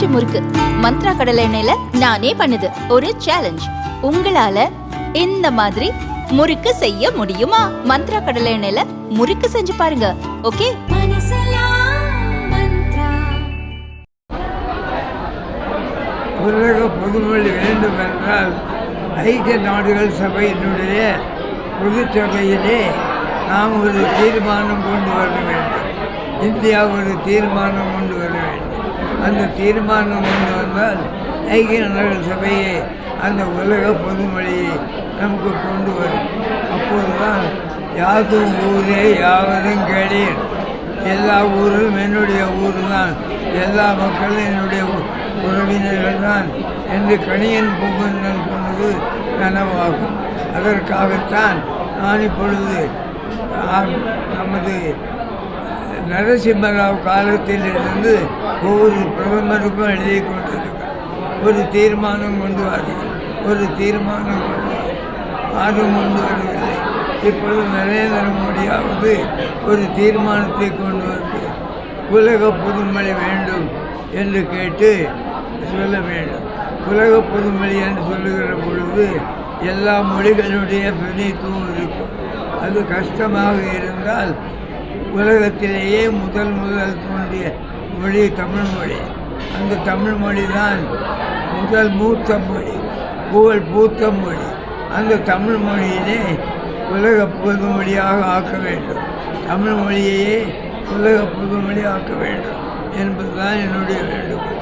பஞ்சு முறுக்கு. மந்த்ரா கடலை எண்ணெயில நானே பண்ணுது. ஒரு சேலஞ்ச் உங்களால இந்த மாதிரி முறுக்கு செய்ய முடியுமா? மந்த்ரா கடலை எண்ணெயில முறுக்கு செஞ்சு பாருங்க. ஓகே? உலக பொதுமொழி வேண்டும் என்றால் ஐக்கிய நாடுகள் சபையினுடைய பொதுச்சபையிலே நாம் ஒரு தீர்மானம் கொண்டு வர வேண்டும். இந்தியா ஒரு தீர்மானம் கொண்டு வர வேண்டும். அந்த தீர்மானம் கொண்டு வந்தால் ஐக்கிய நாடுகள் சபையை அந்த உலக பொதுமொழியை நமக்கு கொண்டு வரும். அப்போதுதான் யாதும் ஊரே யாவதும் கேளீர் எல்லா ஊரும் என்னுடைய ஊர் தான் எல்லா மக்களும் என்னுடைய உறவினர்கள் தான் என்று கணியன் பூபந்தன் சொன்னது நனவாகும். அதற்காகத்தான் நான் இப்பொழுது நமது நரசிம்மராவ் காலத்திலிருந்து ஒவ்வொரு பிரதமருக்கும் எழுதி கொண்டிருக்கிறேன் ஒரு தீர்மானம் கொண்டு வாருங்கள் ஒரு தீர்மானம் கொண்டு யாரும் கொண்டு வரவில்லை. இப்பொழுது நரேந்திர மோடியாவது ஒரு தீர்மானத்தை கொண்டு வந்து உலக புதுமொழி வேண்டும் என்று கேட்டு சொல்ல வேண்டும். உலக புதுமொழி என்று சொல்லுகிற பொழுது எல்லா மொழிகளுடைய பிரதித்துவம் இருக்கும். அது கஷ்டமாக இருந்தால் உலகத்திலேயே முதல் முதல் தோன்றிய மொழி தமிழ் மொழி. அந்த தமிழ் மொழி தான் முதல் மூத்த மொழி புகழ் பூத்த மொழி. அந்த தமிழ் மொழியினை உலக பொதுமொழியாக ஆக்க வேண்டும். தமிழ் மொழியையே உலக பொதுமொழி ஆக்க வேண்டும் என்பதுதான் என்னுடைய வேண்டுகோள்.